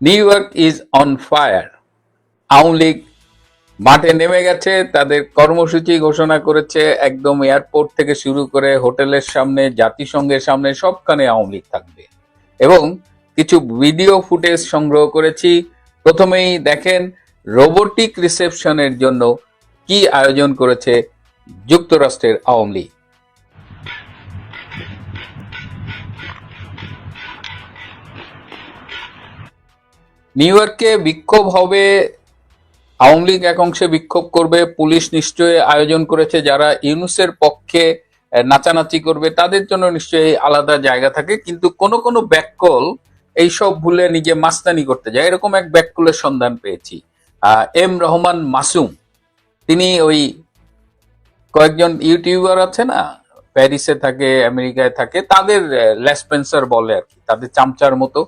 New York is on fire Awami League মাঠে নেমে গেছে, তাদের কর্মসূচি ঘোষণা করেছে, একদম এয়ারপোর্ট থেকে শুরু করে হোটেলের সামনে, জাতিসংঘের সামনে সবখানে আওয়ামী লীগ থাকবে। এবং কিছু ভিডিও ফুটেজ সংগ্রহ করেছি। প্রথমেই দেখেন, রোবোটিক রিসেপশনের জন্য কি আয়োজন করেছে যুক্তরাষ্ট্রের আওয়ামী লীগ। নিউ ইয়র্কে বিক্ষোভ হবে, আওয়ামী লীগ এক অংশে বিক্ষোভ করবে, পুলিশ নিশ্চয়ই আয়োজন করেছে, যারা ইউনুসের পক্ষে নাচানাচি করবে, তাদের জন্য নিশ্চয়ই আলাদা জায়গা থাকে, কিন্তু কোন কোন ব্যাককল এইসব ভুলে নিজে মাস্তানি করতে যায়। এরকম এক ব্যাককলের সন্ধান পেয়েছি। এম রহমান মাসুম, তিনি ওই কয়েকজন ইউটিউবার আছে না, প্যারিসে থাকে, আমেরিকায় থাকে, তাদের লেসপেন্সার বলে আর কি, তাদের চামচার মতো।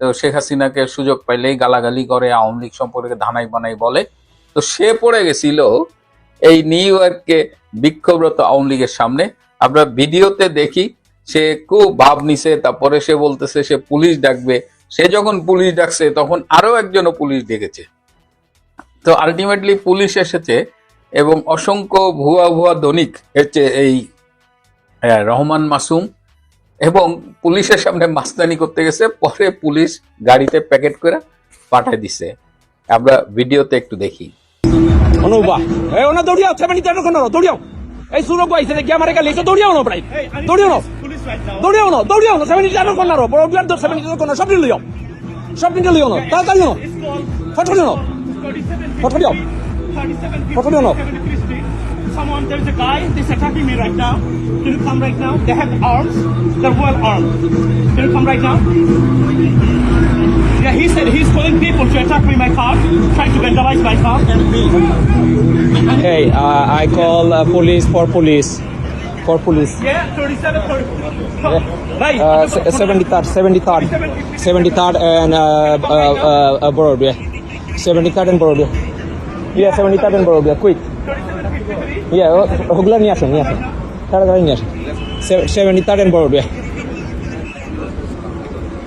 তো শেখ হাসিনাকে সুযোগ পাইলেই গালাগালি করে, আওয়ামী লীগ সম্পর্কে ধানাই বানাই বলে। তো সে পড়ে গেছিল এই নিউ ইয়র্কে বিক্ষোভরত আওয়ামী লীগের সামনে। আমরা ভিডিওতে দেখি, সে খুব ভাব নিছে, তারপরে সে বলতেছে, সে পুলিশ ডাকবে। সে যখন পুলিশ ডাকছে, তখন আরও একজনও পুলিশ ডেকেছে। তো আলটিমেটলি পুলিশ এসেছে এবং অসংখ্য ভুয়া ভুয়া দনিক হচ্ছে এই রহমান মাসুম এবং পুলিশের সামনে মাস্তানি করতে গেছে পরে পুলিশ গাড়িতে প্যাকেট করে পাঠিয়ে দিছে আমরা ভিডিওতে একটু দেখি অনুবা এ ওনা দৌড়িয়াও সেভেন্টি তেরো কোন দৌড়িয়াও এই সুরক বাইছে দেখি আমার একা লিখে দৌড়িয়াও না প্রায় দৌড়িয়াও না দৌড়িয়াও না দৌড়িয়াও না সেভেন্টি তেরো কোন বড় বিয়ার সেভেন্টি তেরো কোন সব নিয়ে লিও সব নিয়ে লিও না তাড়াতাড়ি না ফটো লিও না photo photo Someone, there's a guy, that's attacking me right now. Can you come right now? They have arms. They're well armed. Can you come right now? Yeah, he said he's calling people to attack me in my car, trying to vandalize my car. Hey, uh, I call uh, police for police. For police. Yeah, 37, 30. Right. Uh, 73rd, 73rd, 73rd and uh, uh, uh, uh, Borobia. 73rd and Borobia. Yeah, 73rd and Borobia. Quick. Yeah, ওগুলো নিয়ে আসুন নিয়ে আসুন তাড়াতাড়ি নিয়ে আসুন seventy third and বড়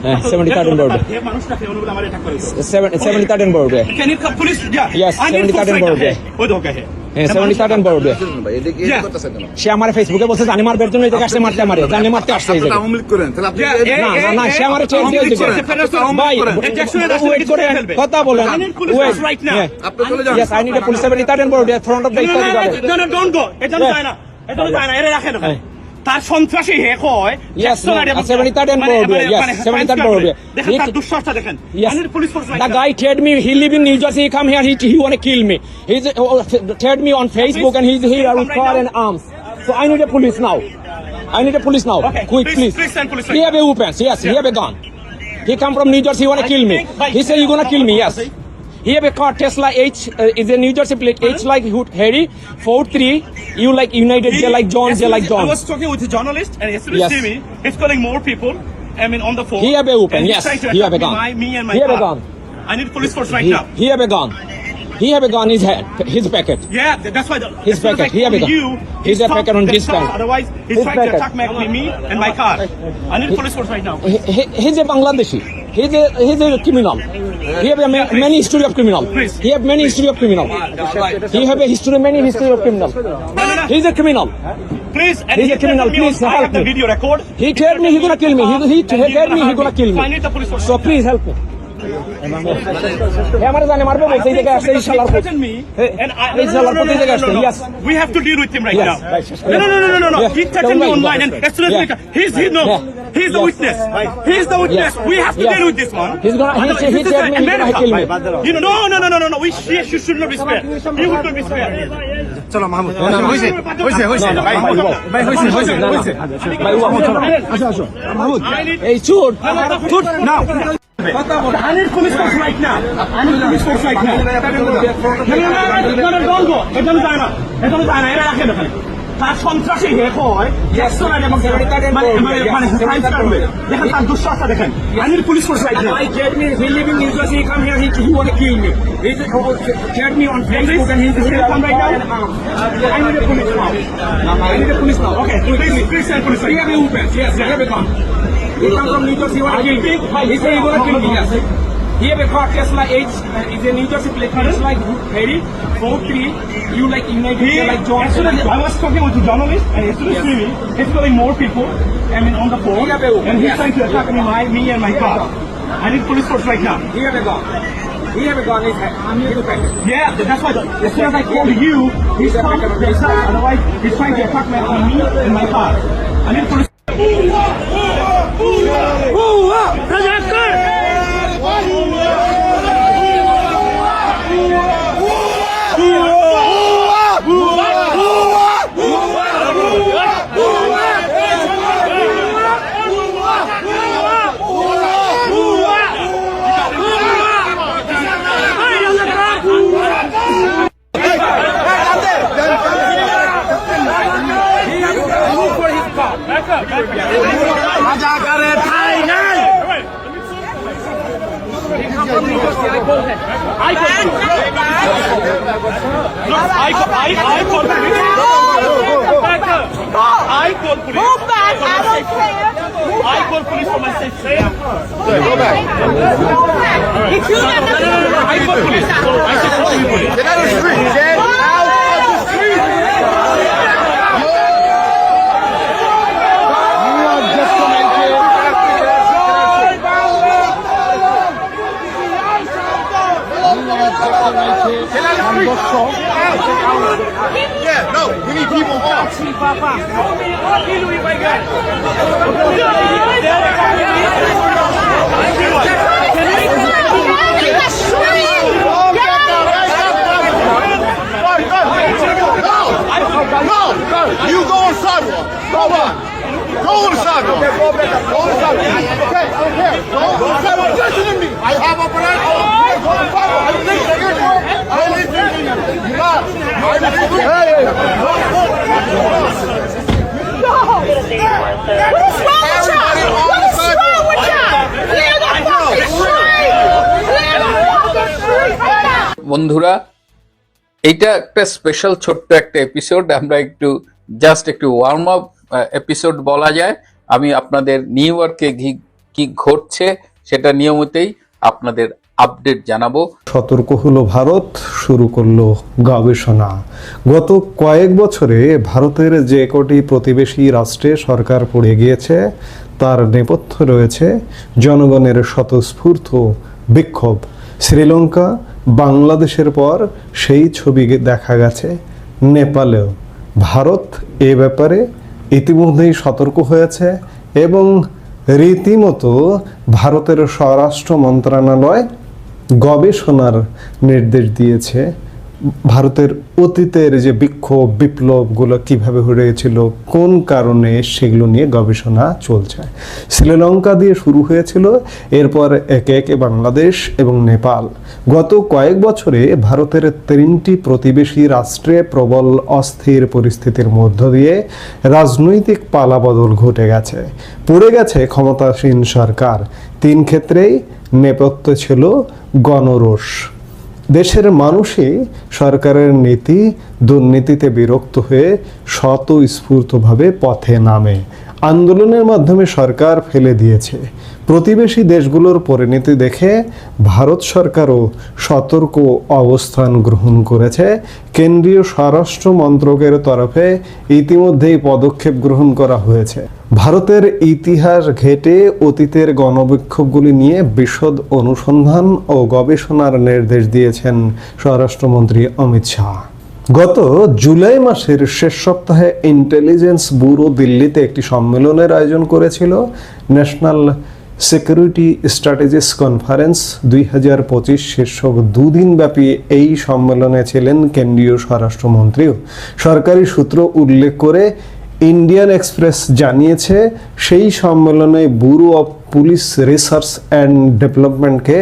হ্যাঁ সেভেন্টি থার্ড এন্ড বড়। সেভেন্টি থার্ড এন্ড বড় Can you come, police? Yeah. Yes, I need 70 force and right Borobia. now. Hey, ওই দেখো, hey. হ্যাঁ সেভেন্টি থার্ড এন্ড বড়. সে আমার ফেসবুকে বলছে জানি মারবার জন্য জায়গায় আসছে মারতে মারে জানি মারতে আসছে এই eh, না না না eh, সে আমার eh, দিয়ে ভাই ওয়েট করে কথা বলেন I need police wait force right now. আপনি চলে যান Yes, I need a police 73rd and Border, front of the No, no, Islamic no, Garden. no, no, don't go. এটা না। এটা না, এরা রাখেন। হ্যাঁ। তার সন্ত্রাসী হে কয় Yes, জ্যাকসন ma'am. আর এবং- 73rd and মানে- Border, মানে- yes, মানে 73rd science Border. করে। দেখেন He- The guy told me he live in New Jersey. He come here. He he want to kill me. Uh, told me on Facebook and he's here with car and arms. So I need a police now. I need a police now. Okay, Quick, please- please. please send police He have a weapons. Yes, he have a gun. He come from New Jersey. He want to kill me. He say he gonna kill me. Yes. He have a car Tesla H uh, is a New Jersey plate H like Harry four three. You like United. J like John. J like John. I was talking with a journalist and soon Yes. see me, he's calling more people. I mean, on the phone. He have a weapon, And he's yes. trying to He have a gun. Me, my, me and my He have a gun. I need police force right He, now. he have a gun. He have a gun in his hand. His packet. Yeah, that's why. The, His as soon as packet, he have a gun. You, He's a packet on the his car. Otherwise, he's His trying packet. to attack me, me and my car. I need police force right now. He, he, he's a Bangladeshi. He's a he's a criminal. He have a ma- many history of criminal. He have many history of criminal. He have a history many history of criminal. He's a criminal. Please, He's he a criminal. Please I help have the me. video record. He told me he gonna kill me. He he, he's me he harm gonna kill I me. need the police. So please help me. আমার জানে মারবে বলছে এই জায়গায় আসছে এই শালার He পুত। threatened me, Hey, and I. এই শালার পুত এই জায়গায় আসছে, yes. We have to deal with him right Yes, now. No, no, no, no, no, no. He threatened me online, and as soon as Yeah. he's he no, Yeah. He's the witness. He's the witness. We have to deal with this one. He's gonna he, he, he this is America. me. You know, no, no, no, no, no, no. We she, she should not be spared. He would not be spared. চলো মাহমুদ হয়েছে হয়েছে হয়েছে ভাই ভাই হয়েছে হয়েছে হয়েছে ভাই আমার চলো। আসো আসো মাহমুদ এই চোর need police force right now. No, no, no, no, no, don't go. এখানে যায় না। এখানে যায় না। এরা রাখেন ওখানে। তার সন্ত্রাসী হে হয় মানে মানে মানে দেখেন তার দুঃসাহসটা দেখেন I need police force right now I told me he live in New Jersey. He come here. He, he want to kill me. He told me on Facebook and he's here come right now. I need a police now. I need a police now. Okay, please, please send police He right have a weapon. Yes, he have a gun. He come from New Jersey. He want to kill me. He say he want to kill me. Yes. Here we got Tesla H uh, is a New Jersey plate. Tesla ready. Four three. You like United He, like John. as soon as I was talking with the journalist, and as soon as see me, he's calling more people, I mean, on the phone, and he's trying to attack me, my, me and my car. I need police force right now. Here we go. Here we go. I'm here to back. Yeah, that's why. As soon as I called you, he's come to the. Otherwise, he's trying to attack me, me and my car. I need police. I, I call police. Move back. I. I call police for my safety. Go back. If you don't I call police. I call police. Get out of the street, বন্ধুরা, এইটা একটা special ছোট্ট একটা episode আমরা একটু just একটু warm up episode বলা যায়। আমি আপনাদের নিউ ইয়র্কে কি ঘটছে সেটা নিয়মিতই আপনাদের আপডেট জানাব। সতর্ক হলো ভারত, শুরু করল গবেষণা। গত কয়েক বছরে ভারতের যে কটি প্রতিবেশী রাষ্ট্রে সরকার পড়ে গিয়েছে, তার নেপথ্য রয়েছে জনগণের স্বতঃস্ফূর্ত বিক্ষোভ। শ্রীলঙ্কা বাংলাদেশের পর সেই ছবি দেখা গেছে নেপালেও। ভারত এ ব্যাপারে ইতিমধ্যেই সতর্ক হয়েছে এবং রীতিমতো ভারতের স্বরাষ্ট্র মন্ত্রণালয় গবেষণার নির্দেশ দিয়েছে। ভারতের অতীতের যে বিক্ষোভ, বিপ্লবগুলো কীভাবে হয়েছিল, কোন কারণে সেগুলো নিয়ে গবেষণা চলছে? শ্রীলঙ্কা দিয়ে শুরু হয়েছিল, এরপর একে একে বাংলাদেশ এবং নেপাল। গত কয়েক বছরে ভারতের তিনটি প্রতিবেশী রাষ্ট্রে প্রবল, অস্থির পরিস্থিতির মধ্য দিয়ে রাজনৈতিক পালাবদল ঘটে গেছে। পড়ে গেছে ক্ষমতাসীন সরকার। তিন ক্ষেত্রেই নেপথ্য ছিল গণরোষ। দেশের মানুষই সরকারের নীতি দুর্নীতিতে বিরক্ত হয়ে স্বতঃস্ফূর্তভাবে পথে নামে। আন্দোলনের মাধ্যমে সরকার ফেলে দিয়েছে। প্রতিবেশী দেশগুলোর পরিণতি দেখে ভারত সরকারও সতর্ক অবস্থান গ্রহণ করেছে। কেন্দ্রীয় স্বরাষ্ট্র মন্ত্রকের তরফে ইতিমধ্যেই পদক্ষেপ গ্রহণ করা হয়েছে। ভারতের ইতিহাস ঘেটে অতীতের গণবিক্ষোভগুলি নিয়ে বিশদ অনুসন্ধান ও গবেষণার নির্দেশ দিয়েছেন স্বরাষ্ট্রমন্ত্রী অমিত শাহ। গত জুলাই মাসের শেষ সপ্তাহে ইন্টেলিজেন্স ব্যুরো দিল্লিতে একটি সম্মেলনের আয়োজন করেছিল ন্যাশনাল সিকিউরিটি স্ট্র্যাটেজিস কনফারেন্স দুই হাজার পঁচিশ শীর্ষক দুদিন ব্যাপী এই সম্মেলনে ছিলেন কেন্দ্রীয় স্বরাষ্ট্রমন্ত্রীও। সরকারি সূত্র উল্লেখ করে ইন্ডিয়ান এক্সপ্রেস জানিয়েছে, সেই সম্মেলনে bureau of police research and ডেভেলপমেন্টকে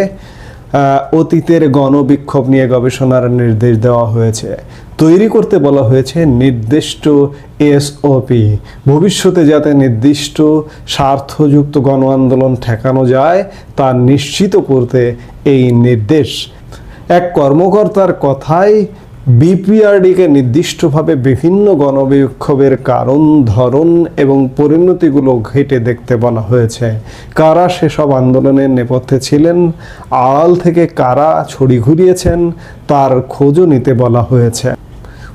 অতীতের গণবিক্ষোভ নিয়ে গবেষণার নির্দেশ দেওয়া হয়েছে। তৈরি করতে বলা হয়েছে নির্দিষ্ট এসওপি। ভবিষ্যতে যাতে নির্দিষ্ট স্বার্থযুক্ত গণ আন্দোলন ঠেকানো যায়, তা নিশ্চিত করতে এই নির্দেশ। এক কর্মকর্তার কথায়, বিপিআরডিকে নির্দিষ্টভাবে বিভিন্ন গণবিক্ষোভের কারণ, ধরন এবং পরিণতিগুলো ঘেটে দেখতে বলা হয়েছে। কারা সেসব আন্দোলনের নেপথ্যে ছিলেন, আড়াল থেকে কারা ছড়ি ঘুরিয়েছেন, তার খোঁজও নিতে বলা হয়েছে।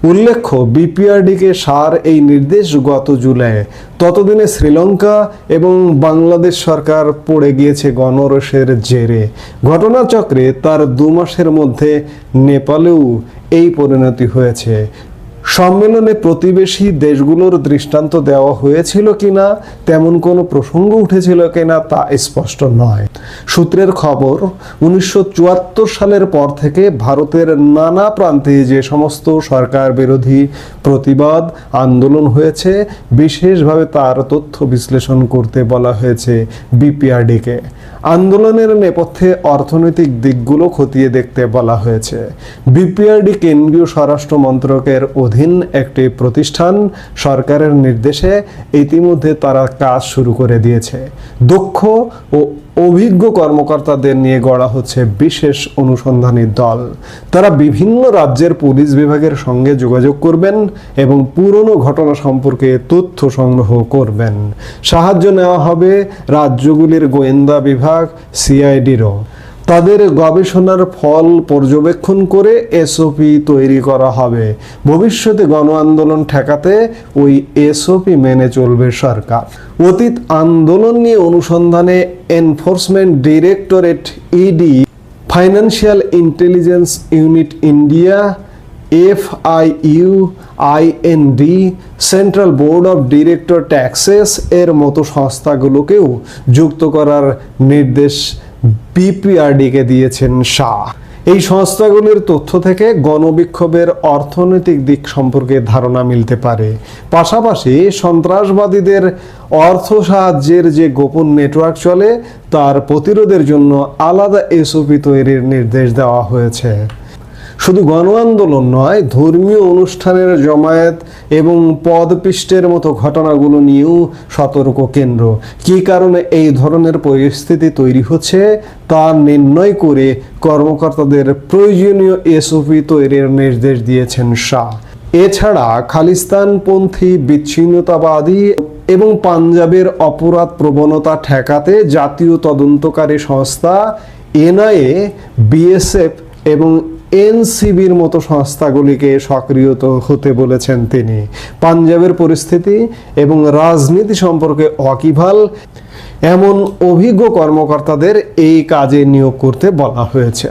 উল্লেখ্য, বিপিআরডিকে সার এই নির্দেশ গত জুলাই। ততদিনে শ্রীলঙ্কা এবং বাংলাদেশ সরকার পড়ে গিয়েছে গণরসের জেরে। ঘটনাচক্রে তার দু মাসের মধ্যে নেপালেও এই পরিণতি হয়েছে। সম্মেলনে প্রতিবেশী দেশগুলোর দৃষ্টান্ত দেওয়া হয়েছিল কিনা, তেমন কোনো প্রসঙ্গ উঠেছিল কিনা তা স্পষ্ট নয়। সূত্রের খবর, উনিশশো চুয়াত্তর সালের পর থেকে ভারতের নানা প্রান্তে যে সমস্ত সরকার বিরোধী প্রতিবাদ, আন্দোলন হয়েছে, বিশেষভাবে তার তথ্য বিশ্লেষণ করতে বলা হয়েছে বিপিআরডিকে। আন্দোলনের নেপথ্যে অর্থনৈতিক দিকগুলো খতিয়ে দেখতে বলা হয়েছে। বিপিআরডি কেন্দ্রীয় স্বরাষ্ট্র মন্ত্রকের অধীন একটি প্রতিষ্ঠান সরকারের নির্দেশে ইতিমধ্যে তারা কাজ শুরু করে দিয়েছে। দক্ষ ও অভিজ্ঞ কর্মকর্তাদের নিয়ে গড়া হচ্ছে বিশেষ অনুসন্ধানী দল। তারা বিভিন্ন রাজ্যের পুলিশ বিভাগের সঙ্গে যোগাযোগ করবেন এবং পুরনো ঘটনা সম্পর্কে তথ্য সংগ্রহ করবেন। সাহায্য নেওয়া হবে রাজ্যগুলির গোয়েন্দা বিভাগ, সিআইডিরও। তাদের গবেষণার ফল পর্যবেক্ষণ করে এসওপি তৈরি করা হবে। ভবিষ্যতে গণ আন্দোলন ঠেকাতে ওই এসওপি মেনে চলবে সরকার। অতীত আন্দোলন নিয়ে অনুসন্ধানে enforcement directorate ED financial intelligence unit India FIU IND central board of director taxes এর মতো সংস্থাগুলোকেও যুক্ত করার নির্দেশ বিপিআরডিকে দিয়েছেন শাহ। এই সংস্থাগুলির তথ্য থেকে গণবিক্ষোভের অর্থনৈতিক দিক সম্পর্কে ধারণা মিলতে পারে। পাশাপাশি সন্ত্রাসবাদীদের অর্থ সাহায্যের যে গোপন নেটওয়ার্ক চলে, তার প্রতিরোধের জন্য আলাদা এসওপি তৈরির নির্দেশ দেওয়া হয়েছে। শুধু গণ আন্দোলন নয়, ধর্মীয় অনুষ্ঠানের জমায়েত এবং পদপিষ্টের মতো ঘটনাগুলো নিয়েও সতর্ক কেন্দ্র। কী কারণে এই ধরনের পরিস্থিতি তৈরি হচ্ছে, তা নির্ণয় করে কর্মকর্তাদের প্রয়োজনীয় এসওপি তৈরির নির্দেশ দিয়েছেন শাহ। এছাড়া খালিস্তানপন্থী বিচ্ছিন্নতাবাদী এবং পাঞ্জাবের অপরাধ প্রবণতা ঠেকাতে জাতীয় তদন্তকারী সংস্থা এনআইএ, বিএসএফ এবং এনসিবির মতো সংস্থাগুলিকে সক্রিয়ত হতে বলেছেন তিনি। পাঞ্জাবের পরিস্থিতি এবং রাজনীতি সম্পর্কে অকিভাল, এমন অভিজ্ঞ কর্মকর্তাদের এই কাজে নিয়োগ করতে বলা হয়েছে।